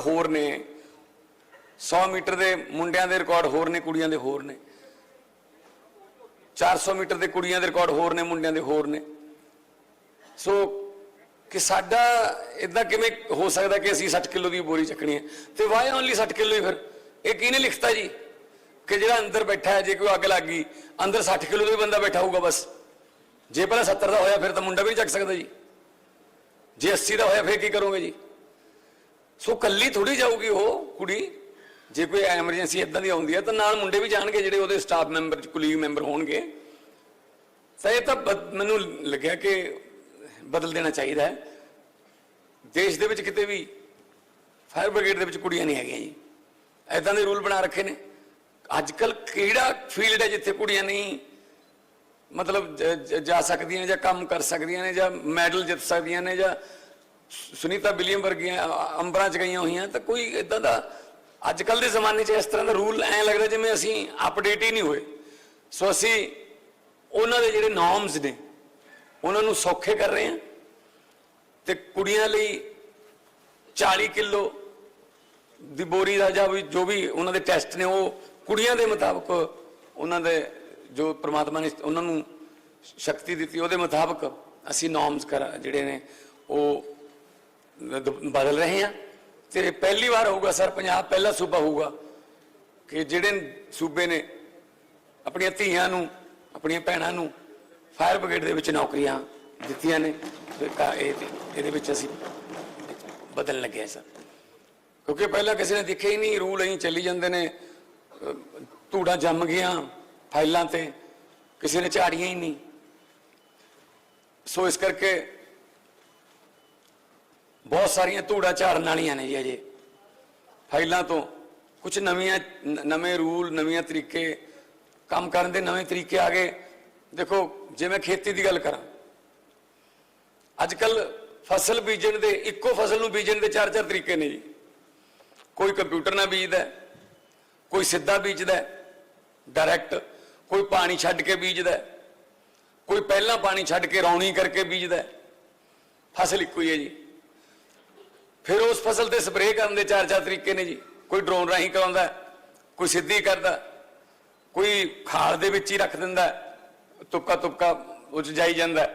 ਹੋਰ ਨੇ। 100 ਮੀਟਰ ਦੇ ਮੁੰਡਿਆਂ ਦੇ ਰਿਕਾਰਡ ਹੋਰ ਨੇ, ਕੁੜੀਆਂ ਦੇ ਹੋਰ ਨੇ। 400 ਮੀਟਰ ਦੇ ਕੁੜੀਆਂ ਦੇ ਰਿਕਾਰਡ ਹੋਰ ਨੇ, ਮੁੰਡਿਆਂ ਦੇ ਹੋਰ ਨੇ। ਸੋ ਕਿ ਸਾਡਾ ਇਦਾਂ ਕਿਵੇਂ ਹੋ ਸਕਦਾ ਕਿ ਅਸੀਂ 60 ਕਿਲੋ ਦੀ ਬੋਰੀ ਚੱਕਣੀ ਹੈ? ਤੇ ਵਾਈ ਓਨਲੀ 60 ਕਿਲੋ ਹੀ ਫਿਰ? ਇਹ ਕਿਹਨੇ ਲਿਖਤਾ ਜੀ? ਕਿ ਜਿਹੜਾ ਅੰਦਰ ਬੈਠਾ ਹੈ, ਜੇ ਕੋਈ ਅੱਗ ਲੱਗ ਗਈ, ਅੰਦਰ 60 ਕਿਲੋ ਦਾ ਹੀ ਬੰਦਾ ਬੈਠਾ ਹੋਊਗਾ ਬਸ। ਜੇ ਪਹਿਲਾਂ 70 ਦਾ ਹੋਇਆ, ਫਿਰ ਤਾਂ ਮੁੰਡਾ ਵੀ ਨਹੀਂ ਚੱਕ ਸਕਦਾ ਜੀ। ਜੇ 80 ਦਾ ਹੋਇਆ, ਫਿਰ ਕੀ ਕਰੋਗੇ ਜੀ? ਸੋ ਕੱਲੀ ਥੋੜੀ ਜਾਊਗੀ ਉਹ ਕੁੜੀ। ਜੇ ਕੋਈ ਐਮਰਜੈਂਸੀ ਇਦਾਂ ਦੀ ਆਉਂਦੀ ਹੈ ਤਾਂ ਨਾਲ ਮੁੰਡੇ ਵੀ ਜਾਣਗੇ ਜਿਹੜੇ ਉਹਦੇ ਸਟਾਫ ਮੈਂਬਰ ਕੁਲੀਗ ਮੈਂਬਰ ਹੋਣਗੇ। ਤਾਂ ਇਹ ਤਾਂ ਬਦ- ਮੈਨੂੰ ਲੱਗਿਆ ਕਿ ਬਦਲ ਦੇਣਾ ਚਾਹੀਦਾ ਹੈ। ਦੇਸ਼ ਦੇ ਵਿੱਚ ਕਿਤੇ ਵੀ ਫਾਇਰ ਬ੍ਰਿਗੇਡ ਦੇ ਵਿੱਚ ਕੁੜੀਆਂ ਨਹੀਂ ਹੈਗੀਆਂ ਜੀ। ਐਦਾਂ ਦੇ ਰੂਲ ਬਣਾ ਰੱਖੇ ਨੇ। ਅੱਜ ਕੱਲ ਕਿਹੜਾ ਫੀਲਡ ਹੈ ਜਿੱਥੇ ਕੁੜੀਆਂ ਨਹੀਂ ਮਤਲਬ ਜਾ ਸਕਦੀਆਂ ਜਾਂ ਕੰਮ ਕਰ ਸਕਦੀਆਂ ਨੇ ਜਾਂ ਮੈਡਲ ਜਿੱਤ ਸਕਦੀਆਂ ਨੇ ਜਾਂ ਸੁਨੀਤਾ ਵਿਲੀਅਮ ਵਰਗੀਆਂ ਅੰਬਰਾਂ ਚ ਗਈਆਂ ਹੋਈਆਂ, ਤਾਂ ਕੋਈ ਇਦਾਂ ਦਾ ਅੱਜ ਕੱਲ ਦੇ ਜ਼ਮਾਨੇ 'ਚ ਇਸ ਤਰ੍ਹਾਂ ਦਾ ਰੂਲ ਐ ਲੱਗਦਾ ਜਿਵੇਂ ਅਸੀਂ ਅਪਡੇਟ ਹੀ ਨਹੀਂ ਹੋਏ। ਸੋ ਅਸੀਂ ਉਹਨਾਂ ਦੇ ਜਿਹੜੇ ਨਾਰਮਸ ਨੇ, ਉਹਨਾਂ ਨੂੰ ਸੌਖੇ ਕਰ ਰਹੇ ਹਾਂ ਤੇ ਕੁੜੀਆਂ ਲਈ 40 ਕਿਲੋ ਦੀ ਬੋਰੀ ਦਾ ਜਾਂ ਵੀ ਜੋ ਵੀ ਉਹਨਾਂ ਦੇ ਟੈਸਟ ਨੇ, ਉਹ ਕੁੜੀਆਂ ਦੇ ਮੁਤਾਬਕ ਉਹਨਾਂ ਦੇ ਜੋ ਪ੍ਰਮਾਤਮਾ ਨੇ ਉਹਨਾਂ ਨੂੰ ਸ਼ਕਤੀ ਦਿੱਤੀ, ਉਹਦੇ ਮੁਤਾਬਕ ਅਸੀਂ ਨਾਰਮਸ ਕਰ ਜਿਹੜੇ ਨੇ, ਉਹ ਬਦਲ ਰਹੇ ਹਾਂ। ਤੇ ਪਹਿਲੀ ਵਾਰ ਹੋਊਗਾ ਸਰ, ਪੰਜਾਬ ਪਹਿਲਾ ਸੂਬਾ ਹੋਊਗਾ ਕਿ ਜਿਹੜੇ ਸੂਬੇ ਨੇ ਆਪਣੀਆਂ ਧੀਆਂ ਨੂੰ, ਆਪਣੀਆਂ ਭੈਣਾਂ ਨੂੰ ਫਾਇਰ ਬ੍ਰਿਗੇਡ ਦੇ ਵਿੱਚ ਨੌਕਰੀਆਂ ਦਿੱਤੀਆਂ ਨੇ ਇਹਦੇ ਵਿੱਚ ਅਸੀਂ ਬਦਲਣ ਲੱਗੇ ਸਰ। ਕਿਉਂਕਿ ਪਹਿਲਾਂ ਕਿਸੇ ਨੇ ਦੇਖਿਆ ਹੀ ਨਹੀਂ, ਰੂਲ ਅਸੀਂ ਚੱਲੀ ਜਾਂਦੇ ਨੇ, ਧੂੜਾਂ ਜੰਮ ਗਈਆਂ ਫਾਈਲਾਂ ਤੇ, ਕਿਸੇ ਨੇ ਝਾੜੀਆਂ ਹੀ ਨਹੀਂ। ਸੋ ਇਸ ਕਰਕੇ ਬਹੁਤ ਸਾਰੀਆਂ ਧੂੜਾਂ ਝਾੜਨ ਵਾਲੀਆਂ ਨੇ ਜੀ ਅਜੇ। ਫਾਈਲਾਂ ਤੋਂ ਕੁਝ ਨਵੀਆਂ ਨਵੇਂ ਰੂਲ, ਨਵੀਆਂ ਤਰੀਕੇ, ਕੰਮ ਕਰਨ ਦੇ ਨਵੇਂ ਤਰੀਕੇ ਆ ਗਏ। ਦੇਖੋ, ਜੇ ਮੈਂ ਖੇਤੀ ਦੀ ਗੱਲ ਕਰਾਂ ਅੱਜ ਕੱਲ ਫਸਲ ਬੀਜਣ ਦੇ, ਇੱਕੋ ਫਸਲ ਨੂੰ ਬੀਜਣ ਦੇ ਚਾਰ ਚਾਰ ਤਰੀਕੇ ਨੇ ਜੀ। ਕੋਈ ਕੰਪਿਊਟਰ ਨਾਲ ਬੀਜਦਾ ਕੋਈ ਸਿੱਧਾ ਬੀਜਦਾ ਡਾਇਰੈਕਟ ਕੋਈ ਪਾਣੀ ਛੱਡ ਕੇ ਬੀਜਦਾ ਕੋਈ ਪਹਿਲਾਂ ਪਾਣੀ ਛੱਡ ਕੇ ਰੌਣੀ ਕਰਕੇ ਬੀਜਦਾ ਫਸਲ ਇੱਕੋ ਹੀ ਹੈ ਜੀ। ਫਿਰ ਉਸ ਫਸਲ ਤੇ ਸਪਰੇਅ ਕਰਨ ਦੇ ਚਾਰ ਚਾਰ ਤਰੀਕੇ ਨੇ ਜੀ। ਕੋਈ ਡਰੋਨ ਰਾਹੀਂ ਕਰਾਉਂਦਾ ਕੋਈ ਸਿੱਧੀ ਕਰਦਾ ਕੋਈ ਖਾਲ ਦੇ ਵਿੱਚ ਹੀ ਰੱਖ ਦਿੰਦਾ ਹੈ, ਤੁਪਕਾ ਤੁਪਕਾ ਉਹ 'ਚ ਜਾਈ ਜਾਂਦਾ।